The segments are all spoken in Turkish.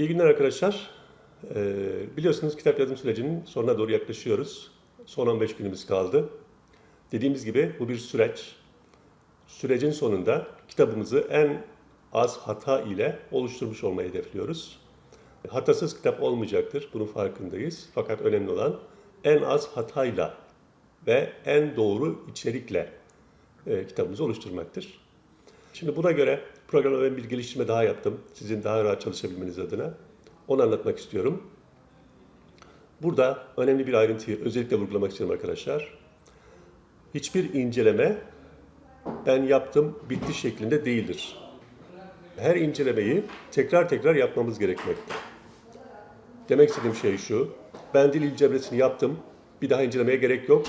İyi günler arkadaşlar. Ee, biliyorsunuz kitap yazım sürecinin sonuna doğru yaklaşıyoruz. Son 15 günümüz kaldı. Dediğimiz gibi bu bir süreç. Sürecin sonunda kitabımızı en az hata ile oluşturmuş olmayı hedefliyoruz. Hatasız kitap olmayacaktır, bunun farkındayız. Fakat önemli olan en az hatayla ve en doğru içerikle e, kitabımızı oluşturmaktır. Şimdi buna göre programda ben bir geliştirme daha yaptım. Sizin daha rahat çalışabilmeniz adına. Onu anlatmak istiyorum. Burada önemli bir ayrıntıyı özellikle vurgulamak istiyorum arkadaşlar. Hiçbir inceleme ben yaptım bitti şeklinde değildir. Her incelemeyi tekrar tekrar yapmamız gerekmekte. Demek istediğim şey şu. Ben dil incelemesini yaptım. Bir daha incelemeye gerek yok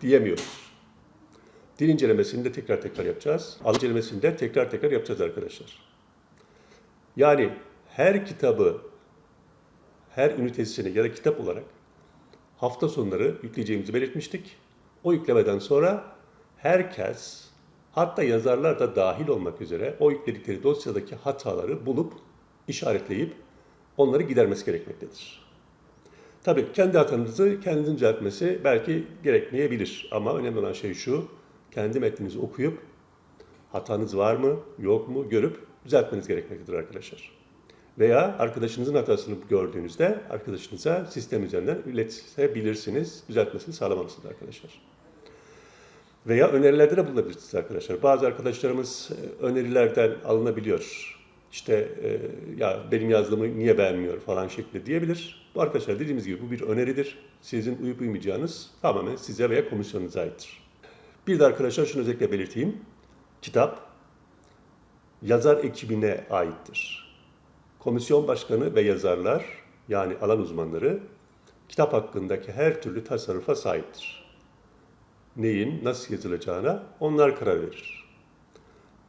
diyemiyoruz. Dil incelemesini de tekrar tekrar yapacağız. Al incelemesini de tekrar tekrar yapacağız arkadaşlar. Yani her kitabı, her ünitesini ya da kitap olarak hafta sonları yükleyeceğimizi belirtmiştik. O yüklemeden sonra herkes, hatta yazarlar da dahil olmak üzere o yükledikleri dosyadaki hataları bulup, işaretleyip onları gidermesi gerekmektedir. Tabii kendi hatanızı kendinizin düzeltmesi belki gerekmeyebilir ama önemli olan şey şu, kendi metninizi okuyup hatanız var mı, yok mu görüp düzeltmeniz gerekmektedir arkadaşlar. Veya arkadaşınızın hatasını gördüğünüzde arkadaşınıza sistem üzerinden iletebilirsiniz, düzeltmesini sağlamalısınız arkadaşlar. Veya önerilerde de bulunabilirsiniz arkadaşlar. Bazı arkadaşlarımız e, önerilerden alınabiliyor. İşte e, ya benim yazdığımı niye beğenmiyor falan şeklinde diyebilir. Bu arkadaşlar dediğimiz gibi bu bir öneridir. Sizin uyup uymayacağınız tamamen size veya komisyonunuza aittir. Bir de arkadaşlar şunu özellikle belirteyim. Kitap yazar ekibine aittir. Komisyon başkanı ve yazarlar yani alan uzmanları kitap hakkındaki her türlü tasarrufa sahiptir. Neyin nasıl yazılacağına onlar karar verir.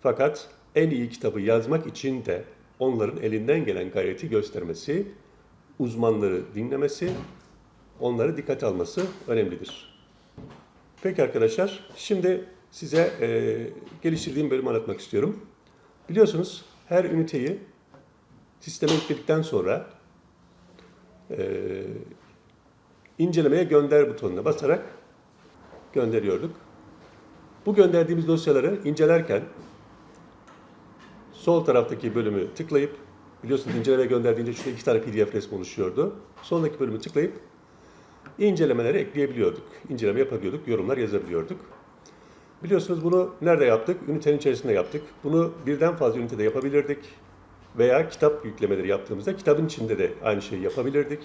Fakat en iyi kitabı yazmak için de onların elinden gelen gayreti göstermesi, uzmanları dinlemesi, onları dikkate alması önemlidir. Peki arkadaşlar, şimdi size e, geliştirdiğim bölümü anlatmak istiyorum. Biliyorsunuz her üniteyi sisteme yükledikten sonra e, incelemeye gönder butonuna basarak gönderiyorduk. Bu gönderdiğimiz dosyaları incelerken sol taraftaki bölümü tıklayıp biliyorsunuz incelemeye gönderdiğince şurada iki tane pdf resmi oluşuyordu. Soldaki bölümü tıklayıp incelemeleri ekleyebiliyorduk. İnceleme yapabiliyorduk, yorumlar yazabiliyorduk. Biliyorsunuz bunu nerede yaptık? Ünitenin içerisinde yaptık. Bunu birden fazla ünitede yapabilirdik. Veya kitap yüklemeleri yaptığımızda kitabın içinde de aynı şeyi yapabilirdik.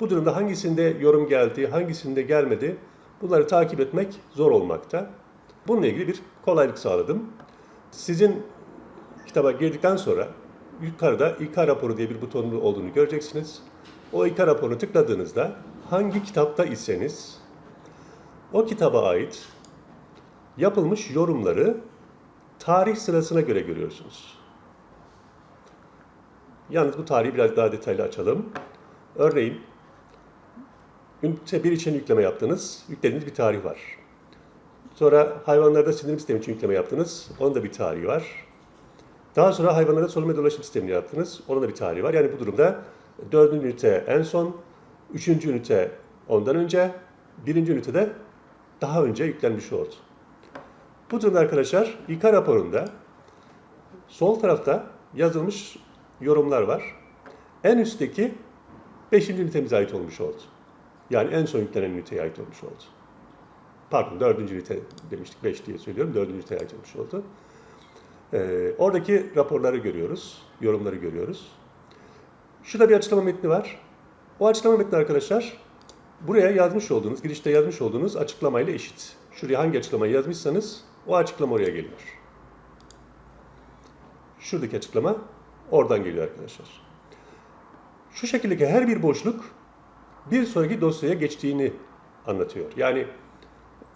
Bu durumda hangisinde yorum geldi, hangisinde gelmedi bunları takip etmek zor olmakta. Bununla ilgili bir kolaylık sağladım. Sizin kitaba girdikten sonra yukarıda İK raporu diye bir butonun olduğunu göreceksiniz. O İK raporunu tıkladığınızda hangi kitapta iseniz o kitaba ait yapılmış yorumları tarih sırasına göre görüyorsunuz. Yalnız bu tarihi biraz daha detaylı açalım. Örneğin ünite 1 için yükleme yaptınız, yüklediğiniz bir tarih var. Sonra hayvanlarda sindirim sistemi için yükleme yaptınız, onun da bir tarihi var. Daha sonra hayvanlarda solunum ve dolaşım sistemini yaptınız, onun da bir tarihi var. Yani bu durumda dördüncü ünite en son, üçüncü ünite ondan önce, birinci ünitede daha önce yüklenmiş oldu. Bu durumda arkadaşlar İK raporunda sol tarafta yazılmış yorumlar var. En üstteki 5. ünitemize ait olmuş oldu. Yani en son yüklenen üniteye ait olmuş oldu. Pardon 4. ünite demiştik 5 diye söylüyorum. 4. üniteye ait olmuş oldu. Ee, oradaki raporları görüyoruz, yorumları görüyoruz. Şurada bir açıklama metni var. O açıklama metni arkadaşlar buraya yazmış olduğunuz, girişte yazmış olduğunuz açıklamayla eşit. Şuraya hangi açıklamayı yazmışsanız o açıklama oraya geliyor. Şuradaki açıklama oradan geliyor arkadaşlar. Şu şekildeki her bir boşluk bir sonraki dosyaya geçtiğini anlatıyor. Yani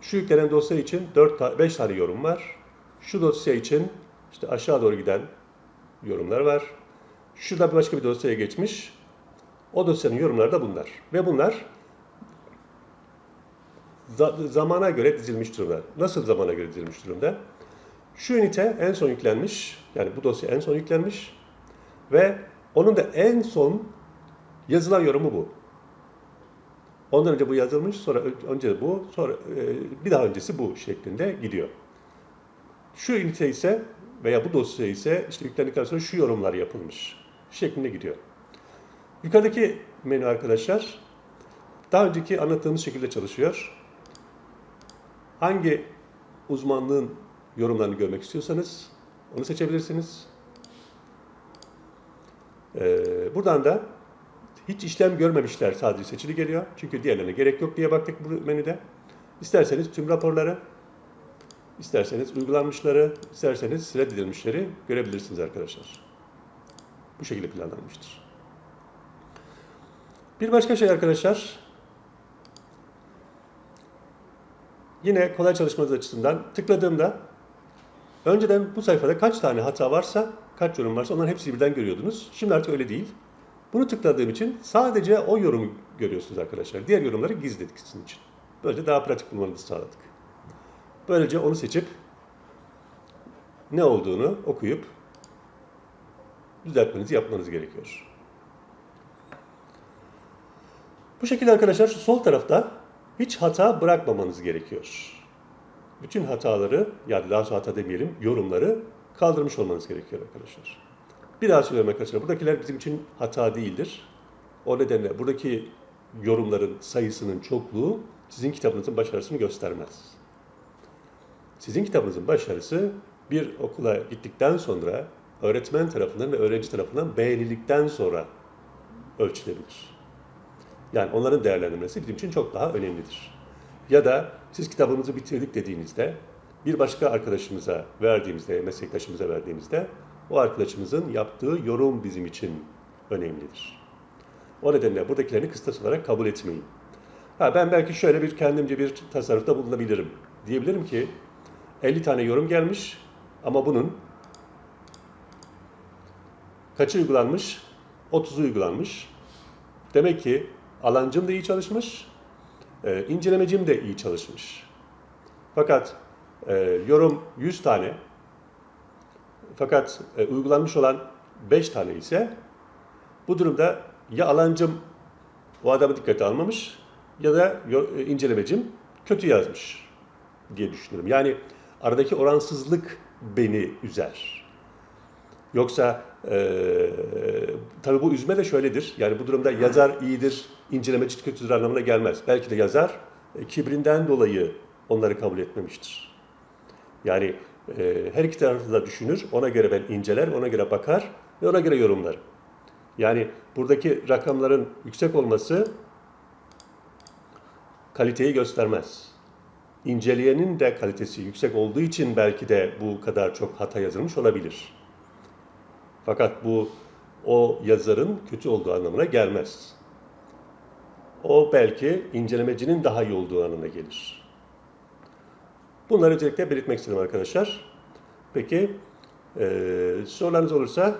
şu yüklenen dosya için 4 5 tane yorum var. Şu dosya için işte aşağı doğru giden yorumlar var. Şurada başka bir dosyaya geçmiş. O dosyanın yorumları da bunlar. Ve bunlar za- zamana göre dizilmiş durumda. Nasıl zamana göre dizilmiş durumda? Şu ünite en son yüklenmiş. Yani bu dosya en son yüklenmiş. Ve Onun da en son yazılan yorumu bu. Ondan önce bu yazılmış, sonra önce bu, sonra e, bir daha öncesi bu şeklinde gidiyor. Şu ünite ise veya bu dosya ise işte yüklendikten sonra şu yorumlar yapılmış şeklinde gidiyor. Yukarıdaki menü arkadaşlar daha önceki anlattığımız şekilde çalışıyor. Hangi uzmanlığın yorumlarını görmek istiyorsanız onu seçebilirsiniz. Ee, buradan da hiç işlem görmemişler sadece seçili geliyor. Çünkü diğerlerine gerek yok diye baktık bu menüde. İsterseniz tüm raporları, isterseniz uygulanmışları, isterseniz reddedilmişleri görebilirsiniz arkadaşlar. Bu şekilde planlanmıştır. Bir başka şey arkadaşlar, yine kolay çalışmanız açısından tıkladığımda önceden bu sayfada kaç tane hata varsa, kaç yorum varsa onların hepsini birden görüyordunuz. Şimdi artık öyle değil. Bunu tıkladığım için sadece o yorumu görüyorsunuz arkadaşlar. Diğer yorumları gizledik sizin için. Böylece daha pratik bulmanızı sağladık. Böylece onu seçip ne olduğunu okuyup düzeltmenizi yapmanız gerekiyor. Bu şekilde arkadaşlar şu sol tarafta hiç hata bırakmamanız gerekiyor. Bütün hataları, yani daha sonra hata demeyelim, yorumları kaldırmış olmanız gerekiyor arkadaşlar. Bir daha söylüyorum arkadaşlar, buradakiler bizim için hata değildir. O nedenle buradaki yorumların sayısının çokluğu sizin kitabınızın başarısını göstermez. Sizin kitabınızın başarısı bir okula gittikten sonra öğretmen tarafından ve öğrenci tarafından beğenildikten sonra ölçülebilir. Yani onların değerlendirmesi bizim için çok daha önemlidir. Ya da siz kitabımızı bitirdik dediğinizde bir başka arkadaşımıza verdiğimizde, meslektaşımıza verdiğimizde o arkadaşımızın yaptığı yorum bizim için önemlidir. O nedenle buradakilerini kıstas olarak kabul etmeyin. Ha ben belki şöyle bir kendimce bir tasarrufta bulunabilirim. Diyebilirim ki 50 tane yorum gelmiş ama bunun kaçı uygulanmış? 30'u uygulanmış. Demek ki alancım da iyi çalışmış, e, incelemecim de iyi çalışmış. Fakat e, yorum 100 tane, fakat e, uygulanmış olan 5 tane ise bu durumda ya alancım o adamı dikkate almamış ya da e, incelemecim kötü yazmış diye düşünüyorum. Yani aradaki oransızlık beni üzer. Yoksa eee tabii bu üzme de şöyledir. Yani bu durumda yazar iyidir, incelemeci kötüdür anlamına gelmez. Belki de yazar e, kibrinden dolayı onları kabul etmemiştir. Yani e, her iki tarafı da düşünür, ona göre ben inceler, ona göre bakar ve ona göre yorumlar. Yani buradaki rakamların yüksek olması kaliteyi göstermez. İnceleyenin de kalitesi yüksek olduğu için belki de bu kadar çok hata yazılmış olabilir. Fakat bu o yazarın kötü olduğu anlamına gelmez. O belki incelemecinin daha iyi olduğu anlamına gelir. Bunları öncelikle belirtmek istedim arkadaşlar. Peki eee sorularınız olursa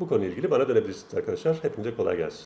bu konuyla ilgili bana dönebilirsiniz arkadaşlar. Hepinize kolay gelsin.